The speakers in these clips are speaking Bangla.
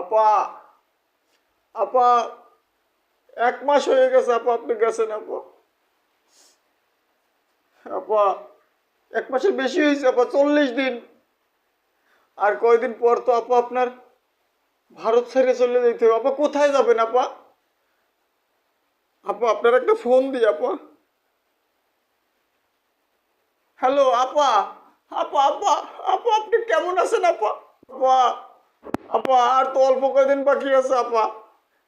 আপা আপা, এক মাস হয়ে গেছে আপা, আপনি গেছেন আপা। আপা, এক মাসের বেশি হয়েছে আপা, চল্লিশ দিন। আর কয়দিন পর তো আপা আপনার ভারত ছেড়ে চলে যেতে হবে। আপা কোথায় যাবেন আপা? আপা, আপনার একটা ফোন দিই আপা। হ্যালো, আপা আপা আপা আপা, আপনি কেমন আছেন আপা? আপা আপা, আর তো অল্প কয়দিন বাকি আছে, আপা।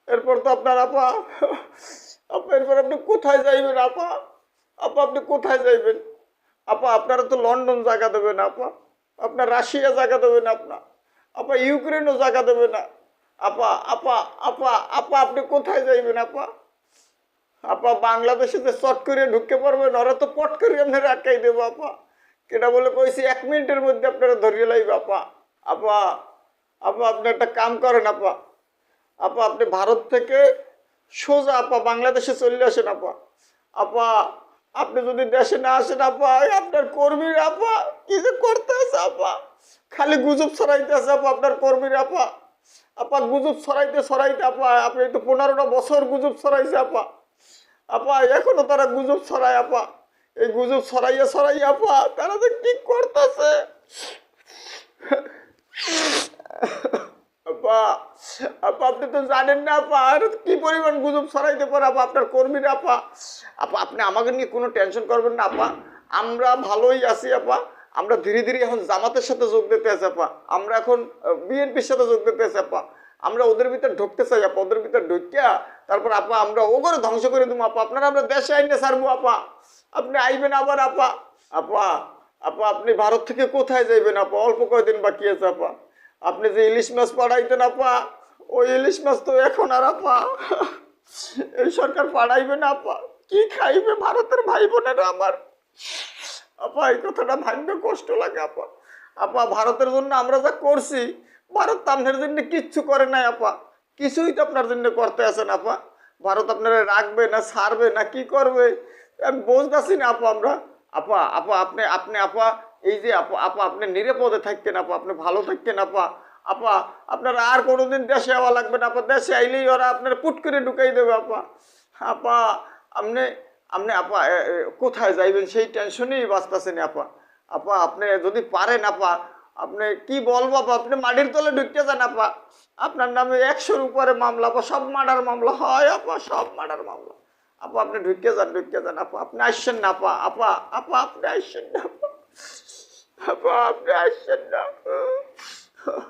এরপর তো আপনার আপা আপা, এরপর আপনি কোথায় যাইবেন, আপা? আপা, আপনি কোথায় যাইবেন? আপা, আপনারা তো লন্ডন জায়গা দেবেন, আপা। আপনার রাশিয়া জায়গা দেবেন, আপনা। আপা, ইউক্রেনও জায়গা দেবে না। আপা আপা আপা আপা, আপনি কোথায় যাইবেন, আপা? আপা, বাংলাদেশে যে চট করে ঢুকতে পারবেন, ওরা তো পট করে আপনার আটকাই দেবো, আপা। কেটা বলে কইছি, এক মিনিটের মধ্যে আপনারা ধরিয়ে লাইবে, আপা। আপা আপা, আপনি একটা কাম করেন, আপা। আপা, আপনি ভারত থেকে সোজা আপা বাংলাদেশে চলে আসেন, আপা। আপা, আপনি যদি দেশে না আসেন, আপা আপনার কর্মীর, আপা, কি যে করতে আছে, আপা? খালি গুজব ছড়াইতে আছে, আপা, আপনার কর্মীর, আপা। আপা, গুজব ছড়াইতে ছড়াইতে, আপা, আপনি তো পনেরোটা বছর গুজব ছড়াইছে, আপা। আপা, এখনও তারা গুজব ছড়ায়, আপা। এই গুজব ছড়াইয়া ছড়াইয়া, আপা, তারা যে কি করতেছে? আপা আপা, আপনি তো জানেন না, আপা, আর কি পরিমাণ গুজব ছড়াইতে পারে, আপা, আপনার কর্মীরা, আপা। আপা, আপনি আমাকে নিয়ে কোনো টেনশন করবেন না, আপা। আমরা ভালোই আছি, আপা। আমরা ধীরে ধীরে এখন জামাতের সাথে যোগ দিতে আছি, আপা। আমরা এখন বিএনপির সাথে যোগ দিতে আছি, আপা। আমরা ওদের ভিতরে ঢুকতে চাই, আপা, ওদের ভিতরে ঢুকিয়া তারপর, আপা, আমরা ওগরে ধ্বংস করে দেবো আপা। আপনারা আমরা দেশে আইনে ছাড়বো, আপা। আপনি আইবেন আবার, আপা। আপা আপা, আপনি ভারত থেকে কোথায় যাইবেন, আপা? অল্প কয়দিন বাকি আছে, আপা। আপনি যে ইলিশ মাছ পাঠাইতেন আপা, ওই ইলিশ মাছ তো এখন আর আপা। এই সরকার পাঠাইবে না আপা। কি খাইবে ভারতের ভাই বোনেরা আমার? আপা, এই কথাটা ভাবতে কষ্ট লাগে আপা। আপা, ভারতের জন্য আমরা যা করছি, ভারত আপনার জন্য কিচ্ছু করে নাই আপা। কিছুই তো আপনার জন্য করতে আসেন আপা। ভারত আপনারা রাখবে না, ছাড়বে না, কি করবে? আমি বুঝতেছি না আপা আমরা। আপা আপা, আপনি আপনি, আপা এই যে আপা আপা আপনি নিরাপদে থাকতেন, আপা আপনি ভালো থাকতেন, আপা আপা, আপনার আর কোনোদিন দেশে আওয়া লাগবে না, আপা, দেশে আইলেই ওরা আপনার পুট করে ঢুকাই দেবে, আপা। আপা, আপনি আপনি আপা কোথায় যাইবেন সেই টেনশনেই বাঁচতেছেন, আপা। আপা, আপনি যদি পারেন, আপা, আপনি কি বলব, আপা, আপনি মাটির তলে ঢুকতে যান আপা। আপনার নামে একশোর উপরে মামলা, আপা, সব মার্ডার মামলা হয়, আপা, সব মার্ডার মামলা। আপা, আপনি ঢুকে যান ঢুকে যান আপা, আপনি আসছেন না, আপা আপা আপা, আপনি আসছেন না, আপা। Mom, I should know.